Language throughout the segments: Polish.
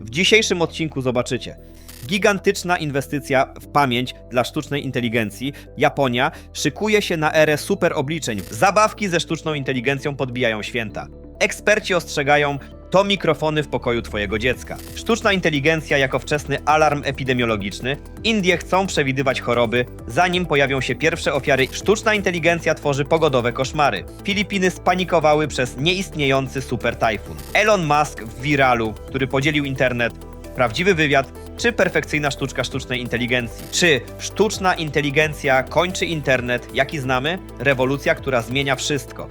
W dzisiejszym odcinku zobaczycie. Gigantyczna inwestycja w pamięć dla sztucznej inteligencji. Japonia szykuje się na erę superobliczeń. Zabawki ze sztuczną inteligencją podbijają święta. Eksperci ostrzegają, to mikrofony w pokoju twojego dziecka. Sztuczna inteligencja jako wczesny alarm epidemiologiczny. Indie chcą przewidywać choroby, zanim pojawią się pierwsze ofiary. Sztuczna inteligencja tworzy pogodowe koszmary. Filipiny spanikowały przez nieistniejący super tajfun. Elon Musk w wiralu, który podzielił internet. Prawdziwy wywiad, czy perfekcyjna sztuczka sztucznej inteligencji? Czy sztuczna inteligencja kończy internet, jaki znamy? Rewolucja, która zmienia wszystko.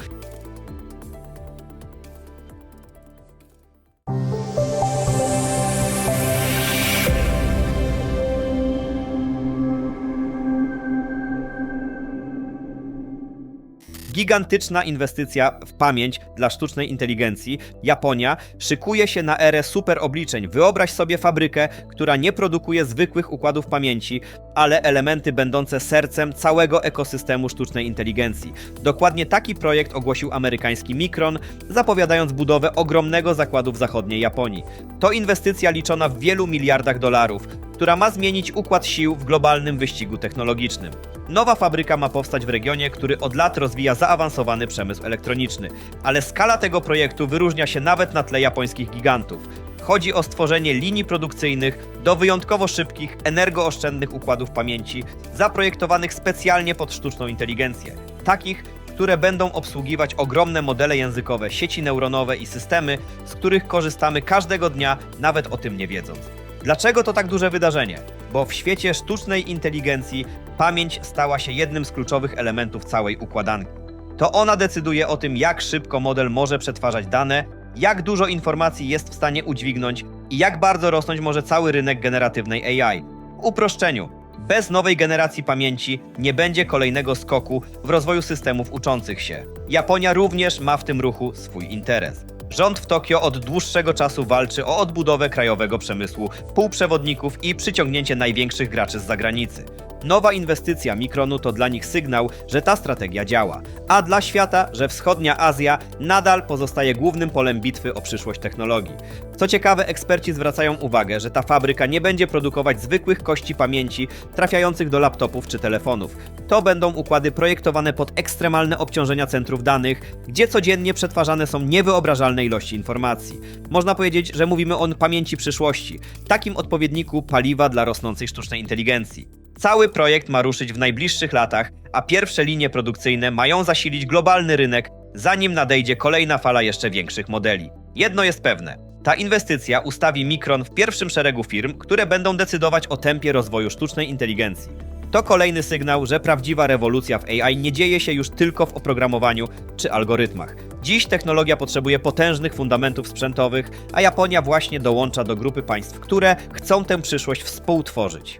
Gigantyczna inwestycja w pamięć dla sztucznej inteligencji. Japonia szykuje się na erę superobliczeń. Wyobraź sobie fabrykę, która nie produkuje zwykłych układów pamięci, ale elementy będące sercem całego ekosystemu sztucznej inteligencji. Dokładnie taki projekt ogłosił amerykański Micron, zapowiadając budowę ogromnego zakładu w zachodniej Japonii. To inwestycja liczona w wielu miliardach dolarów, która ma zmienić układ sił w globalnym wyścigu technologicznym. Nowa fabryka ma powstać w regionie, który od lat rozwija zaawansowany przemysł elektroniczny, ale skala tego projektu wyróżnia się nawet na tle japońskich gigantów. Chodzi o stworzenie linii produkcyjnych do wyjątkowo szybkich, energooszczędnych układów pamięci, zaprojektowanych specjalnie pod sztuczną inteligencję. Takich, które będą obsługiwać ogromne modele językowe, sieci neuronowe i systemy, z których korzystamy każdego dnia, nawet o tym nie wiedząc. Dlaczego to tak duże wydarzenie? Bo w świecie sztucznej inteligencji pamięć stała się jednym z kluczowych elementów całej układanki. To ona decyduje o tym, jak szybko model może przetwarzać dane, jak dużo informacji jest w stanie udźwignąć i jak bardzo rosnąć może cały rynek generatywnej AI. W uproszczeniu, bez nowej generacji pamięci nie będzie kolejnego skoku w rozwoju systemów uczących się. Japonia również ma w tym ruchu swój interes. Rząd w Tokio od dłuższego czasu walczy o odbudowę krajowego przemysłu półprzewodników i przyciągnięcie największych graczy z zagranicy. Nowa inwestycja Mikronu to dla nich sygnał, że ta strategia działa, a dla świata, że wschodnia Azja nadal pozostaje głównym polem bitwy o przyszłość technologii. Co ciekawe, eksperci zwracają uwagę, że ta fabryka nie będzie produkować zwykłych kości pamięci trafiających do laptopów czy telefonów. To będą układy projektowane pod ekstremalne obciążenia centrów danych, gdzie codziennie przetwarzane są niewyobrażalne ilości informacji. Można powiedzieć, że mówimy o pamięci przyszłości, takim odpowiedniku paliwa dla rosnącej sztucznej inteligencji. Cały projekt ma ruszyć w najbliższych latach, a pierwsze linie produkcyjne mają zasilić globalny rynek, zanim nadejdzie kolejna fala jeszcze większych modeli. Jedno jest pewne. Ta inwestycja ustawi Mikron w pierwszym szeregu firm, które będą decydować o tempie rozwoju sztucznej inteligencji. To kolejny sygnał, że prawdziwa rewolucja w AI nie dzieje się już tylko w oprogramowaniu czy algorytmach. Dziś technologia potrzebuje potężnych fundamentów sprzętowych, a Japonia właśnie dołącza do grupy państw, które chcą tę przyszłość współtworzyć.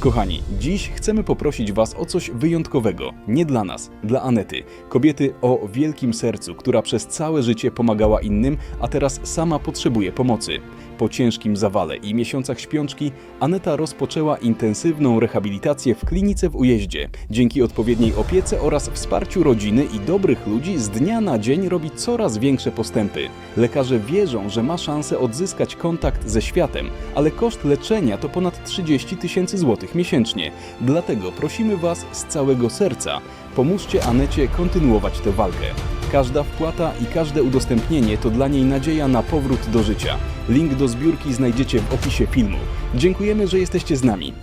Kochani, dziś chcemy poprosić Was o coś wyjątkowego. Nie dla nas, dla Anety, kobiety o wielkim sercu, która przez całe życie pomagała innym, a teraz sama potrzebuje pomocy. Po ciężkim zawale i miesiącach śpiączki, Aneta rozpoczęła intensywną rehabilitację w klinice w Ujeździe. Dzięki odpowiedniej opiece oraz wsparciu rodziny i dobrych ludzi z dnia na dzień robi coraz większe postępy. Lekarze wierzą, że ma szansę odzyskać kontakt ze światem, ale koszt leczenia to ponad 30 tysięcy złotych miesięcznie. Dlatego prosimy Was z całego serca, pomóżcie Anecie kontynuować tę walkę. Każda wpłata i każde udostępnienie to dla niej nadzieja na powrót do życia. Link do zbiórki znajdziecie w opisie filmu. Dziękujemy, że jesteście z nami.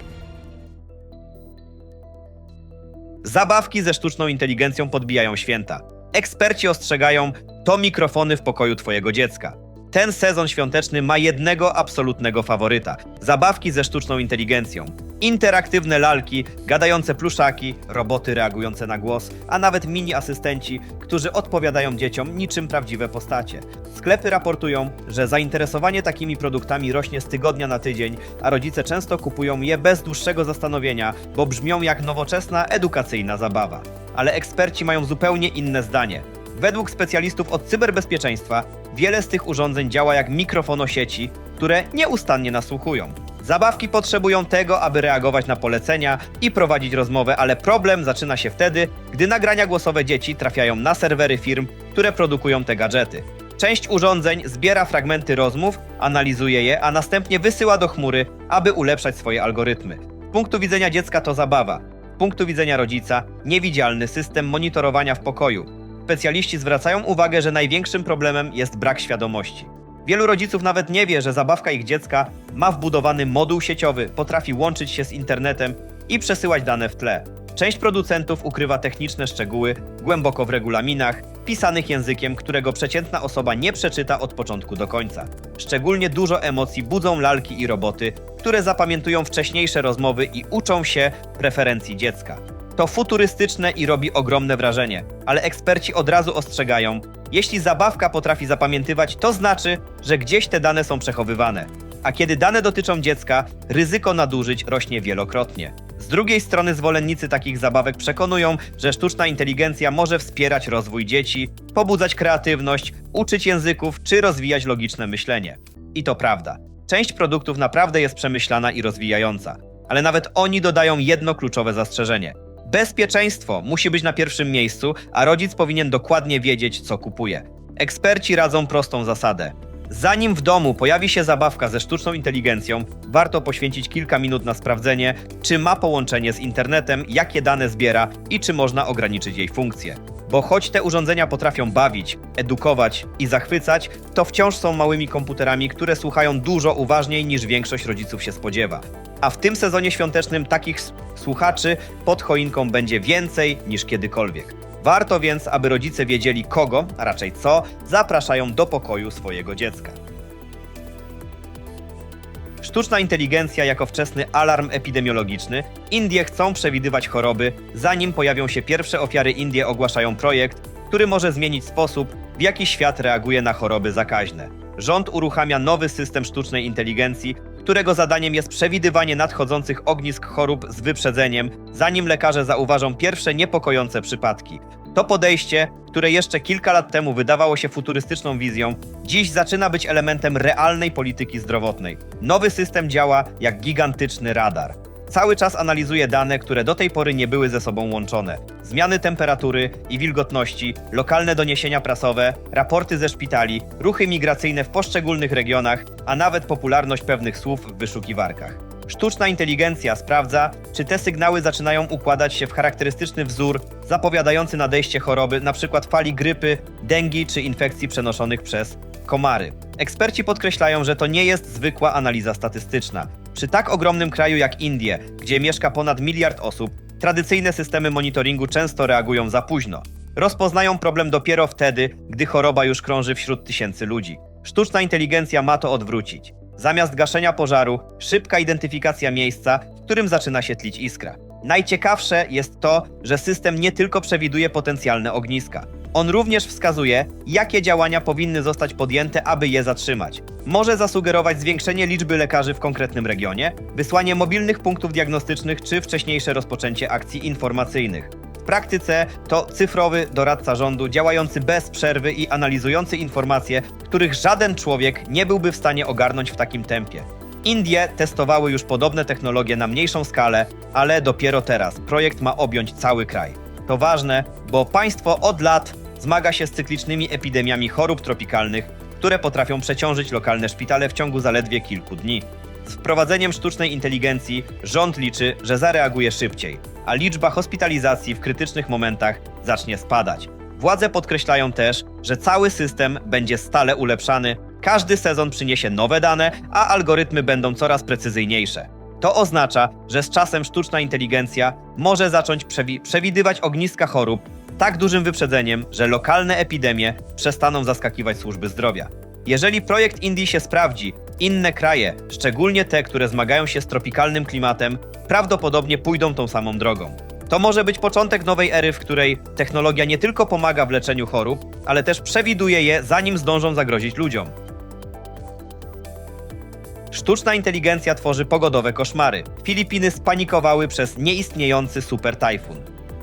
Zabawki ze sztuczną inteligencją podbijają święta. Eksperci ostrzegają, to mikrofony w pokoju twojego dziecka. Ten sezon świąteczny ma jednego absolutnego faworyta: zabawki ze sztuczną inteligencją. Interaktywne lalki, gadające pluszaki, roboty reagujące na głos, a nawet mini asystenci, którzy odpowiadają dzieciom niczym prawdziwe postacie. Sklepy raportują, że zainteresowanie takimi produktami rośnie z tygodnia na tydzień, a rodzice często kupują je bez dłuższego zastanowienia, bo brzmią jak nowoczesna, edukacyjna zabawa. Ale eksperci mają zupełnie inne zdanie. Według specjalistów od cyberbezpieczeństwa wiele z tych urządzeń działa jak mikrofonosieci, które nieustannie nasłuchują. Zabawki potrzebują tego, aby reagować na polecenia i prowadzić rozmowę, ale problem zaczyna się wtedy, gdy nagrania głosowe dzieci trafiają na serwery firm, które produkują te gadżety. Część urządzeń zbiera fragmenty rozmów, analizuje je, a następnie wysyła do chmury, aby ulepszać swoje algorytmy. Z punktu widzenia dziecka to zabawa. Z punktu widzenia rodzica niewidzialny system monitorowania w pokoju. Specjaliści zwracają uwagę, że największym problemem jest brak świadomości. Wielu rodziców nawet nie wie, że zabawka ich dziecka ma wbudowany moduł sieciowy, potrafi łączyć się z internetem i przesyłać dane w tle. Część producentów ukrywa techniczne szczegóły głęboko w regulaminach, pisanych językiem, którego przeciętna osoba nie przeczyta od początku do końca. Szczególnie dużo emocji budzą lalki i roboty, które zapamiętują wcześniejsze rozmowy i uczą się preferencji dziecka. To futurystyczne i robi ogromne wrażenie, ale eksperci od razu ostrzegają: jeśli zabawka potrafi zapamiętywać, to znaczy, że gdzieś te dane są przechowywane. A kiedy dane dotyczą dziecka, ryzyko nadużyć rośnie wielokrotnie. Z drugiej strony zwolennicy takich zabawek przekonują, że sztuczna inteligencja może wspierać rozwój dzieci, pobudzać kreatywność, uczyć języków czy rozwijać logiczne myślenie. I to prawda. Część produktów naprawdę jest przemyślana i rozwijająca, ale nawet oni dodają jedno kluczowe zastrzeżenie. Bezpieczeństwo musi być na pierwszym miejscu, a rodzic powinien dokładnie wiedzieć, co kupuje. Eksperci radzą prostą zasadę. Zanim w domu pojawi się zabawka ze sztuczną inteligencją, warto poświęcić kilka minut na sprawdzenie, czy ma połączenie z internetem, jakie dane zbiera i czy można ograniczyć jej funkcje. Bo choć te urządzenia potrafią bawić, edukować i zachwycać, to wciąż są małymi komputerami, które słuchają dużo uważniej niż większość rodziców się spodziewa. A w tym sezonie świątecznym takich słuchaczy pod choinką będzie więcej niż kiedykolwiek. Warto więc, aby rodzice wiedzieli kogo, a raczej co, zapraszają do pokoju swojego dziecka. Sztuczna inteligencja jako wczesny alarm epidemiologiczny. Indie chcą przewidywać choroby, zanim pojawią się pierwsze ofiary. Indie ogłaszają projekt, który może zmienić sposób, w jaki świat reaguje na choroby zakaźne. Rząd uruchamia nowy system sztucznej inteligencji, którego zadaniem jest przewidywanie nadchodzących ognisk chorób z wyprzedzeniem, zanim lekarze zauważą pierwsze niepokojące przypadki. To podejście, które jeszcze kilka lat temu wydawało się futurystyczną wizją, dziś zaczyna być elementem realnej polityki zdrowotnej. Nowy system działa jak gigantyczny radar. Cały czas analizuje dane, które do tej pory nie były ze sobą łączone. Zmiany temperatury i wilgotności, lokalne doniesienia prasowe, raporty ze szpitali, ruchy migracyjne w poszczególnych regionach, a nawet popularność pewnych słów w wyszukiwarkach. Sztuczna inteligencja sprawdza, czy te sygnały zaczynają układać się w charakterystyczny wzór zapowiadający nadejście choroby, np. fali grypy, dengi czy infekcji przenoszonych przez komary. Eksperci podkreślają, że to nie jest zwykła analiza statystyczna. Przy tak ogromnym kraju jak Indie, gdzie mieszka ponad miliard osób, tradycyjne systemy monitoringu często reagują za późno. Rozpoznają problem dopiero wtedy, gdy choroba już krąży wśród tysięcy ludzi. Sztuczna inteligencja ma to odwrócić. Zamiast gaszenia pożaru, szybka identyfikacja miejsca, w którym zaczyna się tlić iskra. Najciekawsze jest to, że system nie tylko przewiduje potencjalne ogniska. On również wskazuje, jakie działania powinny zostać podjęte, aby je zatrzymać. Może zasugerować zwiększenie liczby lekarzy w konkretnym regionie, wysłanie mobilnych punktów diagnostycznych czy wcześniejsze rozpoczęcie akcji informacyjnych. W praktyce to cyfrowy doradca rządu działający bez przerwy i analizujący informacje, których żaden człowiek nie byłby w stanie ogarnąć w takim tempie. Indie testowały już podobne technologie na mniejszą skalę, ale dopiero teraz projekt ma objąć cały kraj. To ważne, bo państwo od lat zmaga się z cyklicznymi epidemiami chorób tropikalnych, które potrafią przeciążyć lokalne szpitale w ciągu zaledwie kilku dni. Z wprowadzeniem sztucznej inteligencji rząd liczy, że zareaguje szybciej, a liczba hospitalizacji w krytycznych momentach zacznie spadać. Władze podkreślają też, że cały system będzie stale ulepszany, każdy sezon przyniesie nowe dane, a algorytmy będą coraz precyzyjniejsze. To oznacza, że z czasem sztuczna inteligencja może zacząć przewi- przewidywać ogniska chorób tak dużym wyprzedzeniem, że lokalne epidemie przestaną zaskakiwać służby zdrowia. Jeżeli projekt Indii się sprawdzi, inne kraje, szczególnie te, które zmagają się z tropikalnym klimatem, prawdopodobnie pójdą tą samą drogą. To może być początek nowej ery, w której technologia nie tylko pomaga w leczeniu chorób, ale też przewiduje je, zanim zdążą zagrozić ludziom. Sztuczna inteligencja tworzy pogodowe koszmary. Filipiny spanikowały przez nieistniejący super tajfun.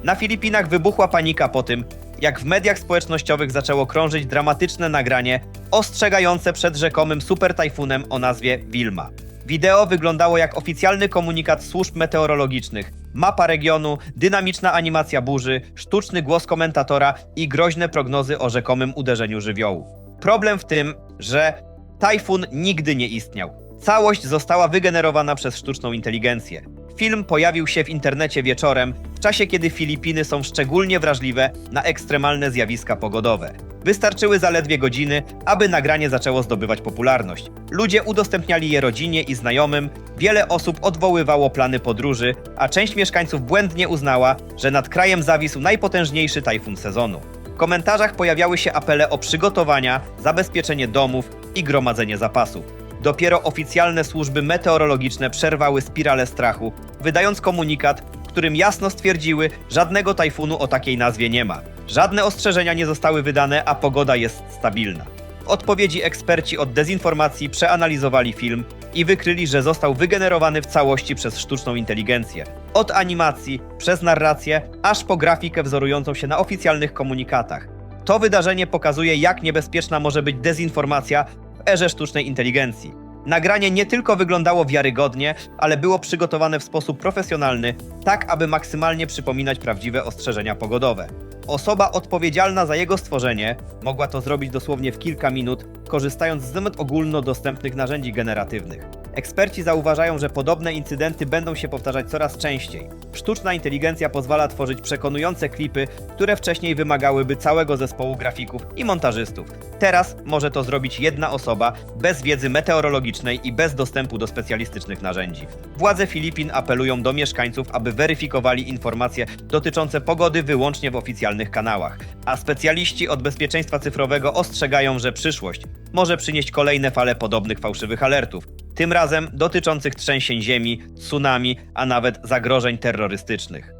Na Filipinach wybuchła panika po tym, jak w mediach społecznościowych zaczęło krążyć dramatyczne nagranie ostrzegające przed rzekomym super tajfunem o nazwie Wilma. Wideo wyglądało jak oficjalny komunikat służb meteorologicznych. Mapa regionu, dynamiczna animacja burzy, sztuczny głos komentatora i groźne prognozy o rzekomym uderzeniu żywiołu. Problem w tym, że tajfun nigdy nie istniał. Całość została wygenerowana przez sztuczną inteligencję. Film pojawił się w internecie wieczorem, w czasie kiedy Filipiny są szczególnie wrażliwe na ekstremalne zjawiska pogodowe. Wystarczyły zaledwie godziny, aby nagranie zaczęło zdobywać popularność. Ludzie udostępniali je rodzinie i znajomym, wiele osób odwoływało plany podróży, a część mieszkańców błędnie uznała, że nad krajem zawisł najpotężniejszy tajfun sezonu. W komentarzach pojawiały się apele o przygotowania, zabezpieczenie domów i gromadzenie zapasów. Dopiero oficjalne służby meteorologiczne przerwały spiralę strachu, wydając komunikat, w którym jasno stwierdziły, żadnego tajfunu o takiej nazwie nie ma. Żadne ostrzeżenia nie zostały wydane, a pogoda jest stabilna. W odpowiedzi eksperci od dezinformacji przeanalizowali film i wykryli, że został wygenerowany w całości przez sztuczną inteligencję. Od animacji, przez narrację, aż po grafikę wzorującą się na oficjalnych komunikatach. To wydarzenie pokazuje, jak niebezpieczna może być dezinformacja w erze sztucznej inteligencji. Nagranie nie tylko wyglądało wiarygodnie, ale było przygotowane w sposób profesjonalny, tak aby maksymalnie przypominać prawdziwe ostrzeżenia pogodowe. Osoba odpowiedzialna za jego stworzenie mogła to zrobić dosłownie w kilka minut, korzystając z ogólnodostępnych narzędzi generatywnych. Eksperci zauważają, że podobne incydenty będą się powtarzać coraz częściej. Sztuczna inteligencja pozwala tworzyć przekonujące klipy, które wcześniej wymagałyby całego zespołu grafików i montażystów. Teraz może to zrobić jedna osoba, bez wiedzy meteorologicznej i bez dostępu do specjalistycznych narzędzi. Władze Filipin apelują do mieszkańców, aby weryfikowali informacje dotyczące pogody wyłącznie w oficjalnych kanałach, a specjaliści od bezpieczeństwa cyfrowego ostrzegają, że przyszłość może przynieść kolejne fale podobnych fałszywych alertów, tym razem dotyczących trzęsień ziemi, tsunami, a nawet zagrożeń terrorystycznych.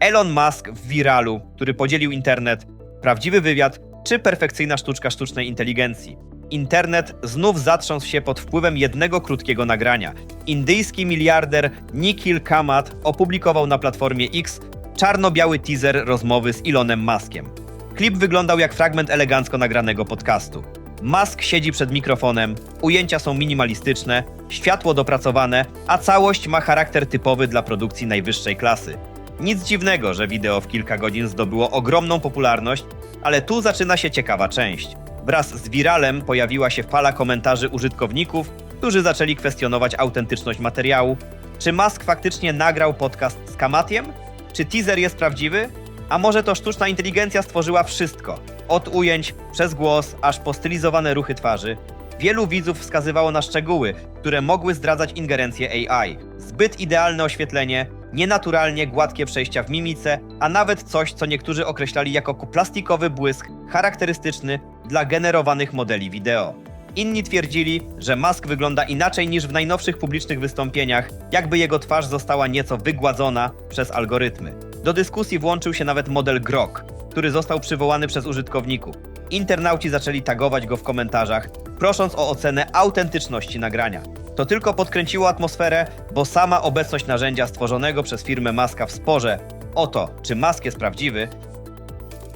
Elon Musk w wiralu, który podzielił internet, prawdziwy wywiad czy perfekcyjna sztuczka sztucznej inteligencji. Internet znów zatrząsł się pod wpływem jednego krótkiego nagrania. Indyjski miliarder Nikhil Kamath opublikował na platformie X czarno-biały teaser rozmowy z Elonem Muskiem. Klip wyglądał jak fragment elegancko nagranego podcastu. Musk siedzi przed mikrofonem, ujęcia są minimalistyczne, światło dopracowane, a całość ma charakter typowy dla produkcji najwyższej klasy. Nic dziwnego, że wideo w kilka godzin zdobyło ogromną popularność, ale tu zaczyna się ciekawa część. Wraz z wiralem pojawiła się fala komentarzy użytkowników, którzy zaczęli kwestionować autentyczność materiału. Czy Musk faktycznie nagrał podcast z Kamatiem? Czy teaser jest prawdziwy? A może to sztuczna inteligencja stworzyła wszystko? Od ujęć, przez głos, aż po stylizowane ruchy twarzy. Wielu widzów wskazywało na szczegóły, które mogły zdradzać ingerencję AI. Zbyt idealne oświetlenie, nienaturalnie gładkie przejścia w mimice, a nawet coś, co niektórzy określali jako plastikowy błysk charakterystyczny dla generowanych modeli wideo. Inni twierdzili, że Musk wygląda inaczej niż w najnowszych publicznych wystąpieniach, jakby jego twarz została nieco wygładzona przez algorytmy. Do dyskusji włączył się nawet model Grok, który został przywołany przez użytkowników. Internauci zaczęli tagować go w komentarzach, prosząc o ocenę autentyczności nagrania. To tylko podkręciło atmosferę, bo sama obecność narzędzia stworzonego przez firmę Maska w sporze o to, czy Mask jest prawdziwy,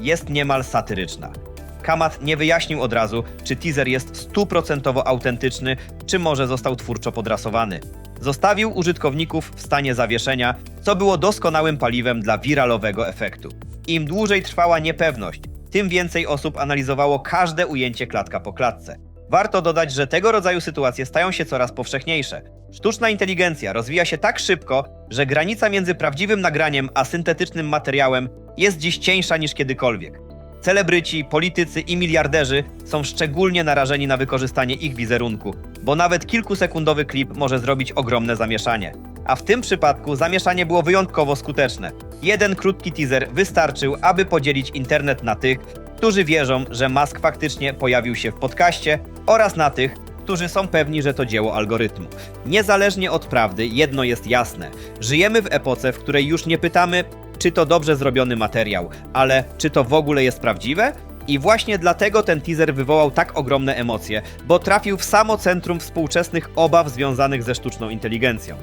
jest niemal satyryczna. Kamat nie wyjaśnił od razu, czy teaser jest stuprocentowo autentyczny, czy może został twórczo podrasowany. Zostawił użytkowników w stanie zawieszenia, co było doskonałym paliwem dla wiralowego efektu. Im dłużej trwała niepewność, tym więcej osób analizowało każde ujęcie klatka po klatce. Warto dodać, że tego rodzaju sytuacje stają się coraz powszechniejsze. Sztuczna inteligencja rozwija się tak szybko, że granica między prawdziwym nagraniem a syntetycznym materiałem jest dziś cieńsza niż kiedykolwiek. Celebryci, politycy i miliarderzy są szczególnie narażeni na wykorzystanie ich wizerunku, bo nawet kilkusekundowy klip może zrobić ogromne zamieszanie. A w tym przypadku zamieszanie było wyjątkowo skuteczne. Jeden krótki teaser wystarczył, aby podzielić internet na tych, którzy wierzą, że Musk faktycznie pojawił się w podcaście oraz na tych, którzy są pewni, że to dzieło algorytmu. Niezależnie od prawdy, jedno jest jasne. Żyjemy w epoce, w której już nie pytamy, czy to dobrze zrobiony materiał, ale czy to w ogóle jest prawdziwe? I właśnie dlatego ten teaser wywołał tak ogromne emocje, bo trafił w samo centrum współczesnych obaw związanych ze sztuczną inteligencją.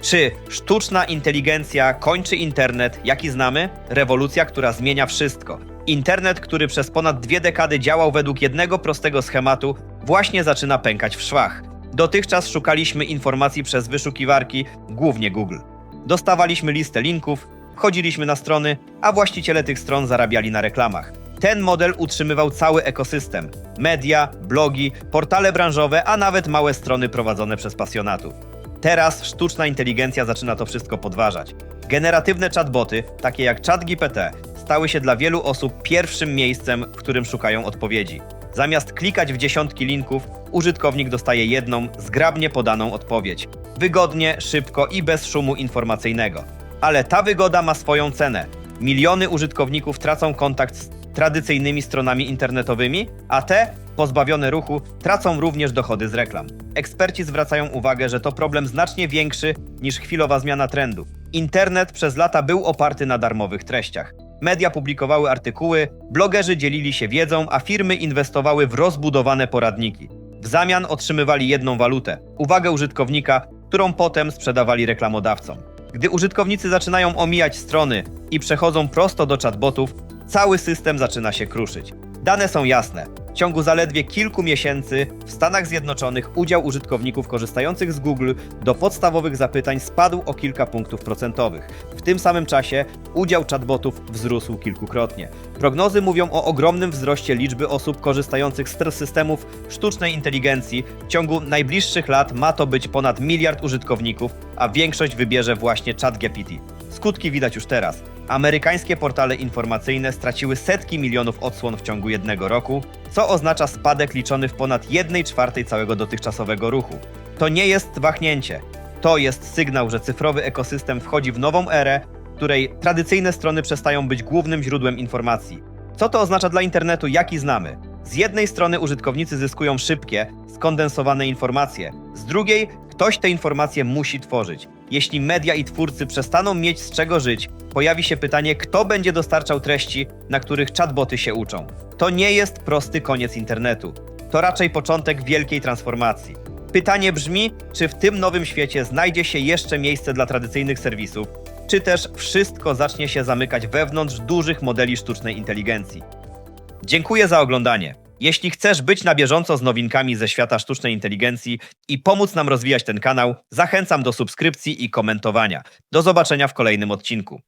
Czy sztuczna inteligencja kończy internet, jaki znamy? Rewolucja, która zmienia wszystko. Internet, który przez ponad dwie dekady działał według jednego prostego schematu, właśnie zaczyna pękać w szwach. Dotychczas szukaliśmy informacji przez wyszukiwarki, głównie Google. Dostawaliśmy listę linków, wchodziliśmy na strony, a właściciele tych stron zarabiali na reklamach. Ten model utrzymywał cały ekosystem: media, blogi, portale branżowe, a nawet małe strony prowadzone przez pasjonatów. Teraz sztuczna inteligencja zaczyna to wszystko podważać. Generatywne chatboty, takie jak ChatGPT, stały się dla wielu osób pierwszym miejscem, w którym szukają odpowiedzi. Zamiast klikać w dziesiątki linków, użytkownik dostaje jedną, zgrabnie podaną odpowiedź. Wygodnie, szybko i bez szumu informacyjnego. Ale ta wygoda ma swoją cenę. Miliony użytkowników tracą kontakt z tradycyjnymi stronami internetowymi, a te, pozbawione ruchu, tracą również dochody z reklam. Eksperci zwracają uwagę, że to problem znacznie większy niż chwilowa zmiana trendu. Internet przez lata był oparty na darmowych treściach. Media publikowały artykuły, blogerzy dzielili się wiedzą, a firmy inwestowały w rozbudowane poradniki. W zamian otrzymywali jedną walutę uwagę użytkownika, którą potem sprzedawali reklamodawcom. Gdy użytkownicy zaczynają omijać strony i przechodzą prosto do chatbotów, cały system zaczyna się kruszyć. Dane są jasne. W ciągu zaledwie kilku miesięcy w Stanach Zjednoczonych udział użytkowników korzystających z Google do podstawowych zapytań spadł o kilka punktów procentowych. W tym samym czasie udział chatbotów wzrósł kilkukrotnie. Prognozy mówią o ogromnym wzroście liczby osób korzystających z systemów sztucznej inteligencji. W ciągu najbliższych lat ma to być ponad miliard użytkowników, a większość wybierze właśnie ChatGPT. Skutki widać już teraz. Amerykańskie portale informacyjne straciły setki milionów odsłon w ciągu jednego roku, co oznacza spadek liczony w ponad 1 czwartej całego dotychczasowego ruchu. To nie jest wahnięcie. To jest sygnał, że cyfrowy ekosystem wchodzi w nową erę, w której tradycyjne strony przestają być głównym źródłem informacji. Co to oznacza dla internetu, jaki znamy? Z jednej strony użytkownicy zyskują szybkie, skondensowane informacje, z drugiej ktoś te informacje musi tworzyć. Jeśli media i twórcy przestaną mieć z czego żyć, pojawi się pytanie, kto będzie dostarczał treści, na których chatboty się uczą. To nie jest prosty koniec internetu. To raczej początek wielkiej transformacji. Pytanie brzmi, czy w tym nowym świecie znajdzie się jeszcze miejsce dla tradycyjnych serwisów, czy też wszystko zacznie się zamykać wewnątrz dużych modeli sztucznej inteligencji. Dziękuję za oglądanie. Jeśli chcesz być na bieżąco z nowinkami ze świata sztucznej inteligencji i pomóc nam rozwijać ten kanał, zachęcam do subskrypcji i komentowania. Do zobaczenia w kolejnym odcinku.